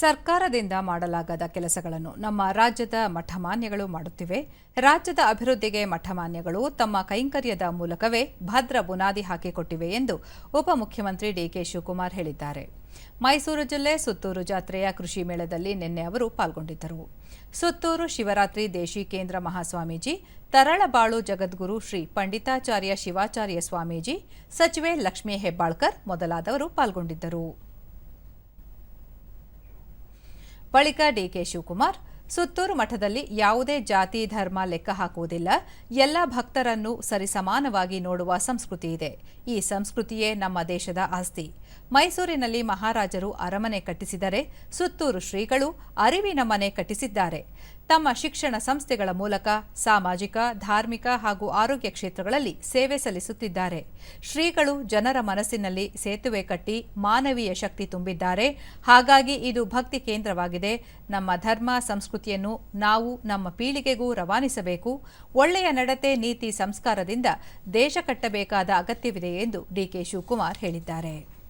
ಸರ್ಕಾರದಿಂದ ಮಾಡಲಾಗದ ಕೆಲಸಗಳನ್ನು ನಮ್ಮ ರಾಜ್ಯದ ಮಠಮಾನ್ಯಗಳು ಮಾಡುತ್ತಿವೆ. ರಾಜ್ಯದ ಅಭಿವೃದ್ಧಿಗೆ ಮಠಮಾನ್ಯಗಳು ತಮ್ಮ ಕೈಂಕರ್ಯದ ಮೂಲಕವೇ ಭದ್ರ ಬುನಾದಿ ಹಾಕಿಕೊಟ್ಟಿವೆ ಎಂದು ಉಪಮುಖ್ಯಮಂತ್ರಿ ಡಿಕೆ ಶಿವಕುಮಾರ್ ಹೇಳಿದ್ದಾರೆ. ಮೈಸೂರು ಜಿಲ್ಲೆ ಸುತ್ತೂರು ಜಾತ್ರೆಯ ಕೃಷಿ ಮೇಳದಲ್ಲಿ ನಿನ್ನೆ ಅವರು ಪಾಲ್ಗೊಂಡಿದ್ದರು. ಸುತ್ತೂರು ಶಿವರಾತ್ರಿ ದೇಶಿ ಕೇಂದ್ರ ಮಹಾಸ್ವಾಮೀಜಿ, ತರಳಬಾಳು ಜಗದ್ಗುರು ಶ್ರೀ ಪಂಡಿತಾಚಾರ್ಯ ಶಿವಾಚಾರ್ಯ ಸ್ವಾಮೀಜಿ, ಸಚಿವೆ ಲಕ್ಷ್ಮೀ ಹೆಬ್ಬಾಳ್ಕರ್ ಮೊದಲಾದವರು ಪಾಲ್ಗೊಂಡಿದ್ದರು. ಬಳಿಕ ಡಿಕೆ ಶಿವಕುಮಾರ್, ಸುತ್ತೂರು ಮಠದಲ್ಲಿ ಯಾವುದೇ ಜಾತಿ, ಧರ್ಮ ಲೆಕ್ಕ ಹಾಕುವುದಿಲ್ಲ. ಎಲ್ಲ ಭಕ್ತರನ್ನು ಸರಿಸಮಾನವಾಗಿ ನೋಡುವ ಸಂಸ್ಕೃತಿ ಇದೆ. ಈ ಸಂಸ್ಕೃತಿಯೇ ನಮ್ಮ ದೇಶದ ಆಸ್ತಿ. ಮೈಸೂರಿನಲ್ಲಿ ಮಹಾರಾಜರು ಅರಮನೆ ಕಟ್ಟಿಸಿದರೆ ಸುತ್ತೂರು ಶ್ರೀಗಳು ಅರಿವಿನ ಮನೆ ಕಟ್ಟಿಸಿದ್ದಾರೆ. ತಮ್ಮ ಶಿಕ್ಷಣ ಸಂಸ್ಥೆಗಳ ಮೂಲಕ ಸಾಮಾಜಿಕ, ಧಾರ್ಮಿಕ ಹಾಗೂ ಆರೋಗ್ಯ ಕ್ಷೇತ್ರಗಳಲ್ಲಿ ಸೇವೆ ಸಲ್ಲಿಸುತ್ತಿದ್ದಾರೆ. ಶ್ರೀಗಳು ಜನರ ಮನಸ್ಸಿನಲ್ಲಿ ಸೇತುವೆ ಕಟ್ಟಿ ಮಾನವೀಯ ಶಕ್ತಿ ತುಂಬಿದ್ದಾರೆ. ಹಾಗಾಗಿ ಇದು ಭಕ್ತಿ ಕೇಂದ್ರವಾಗಿದೆ. ನಮ್ಮ ಧರ್ಮ, ಸಂಸ್ಕೃತಿಯನ್ನು ನಾವು ನಮ್ಮ ಪೀಳಿಗೆಗೂ ರವಾನಿಸಬೇಕು. ಒಳ್ಳೆಯ ನಡತೆ, ನೀತಿ, ಸಂಸ್ಕಾರದಿಂದ ದೇಶ ಕಟ್ಟಬೇಕಾದ ಅಗತ್ಯವಿದೆ ಎಂದು ಡಿಕೆ ಶಿವಕುಮಾರ್ ಹೇಳಿದ್ದಾರೆ.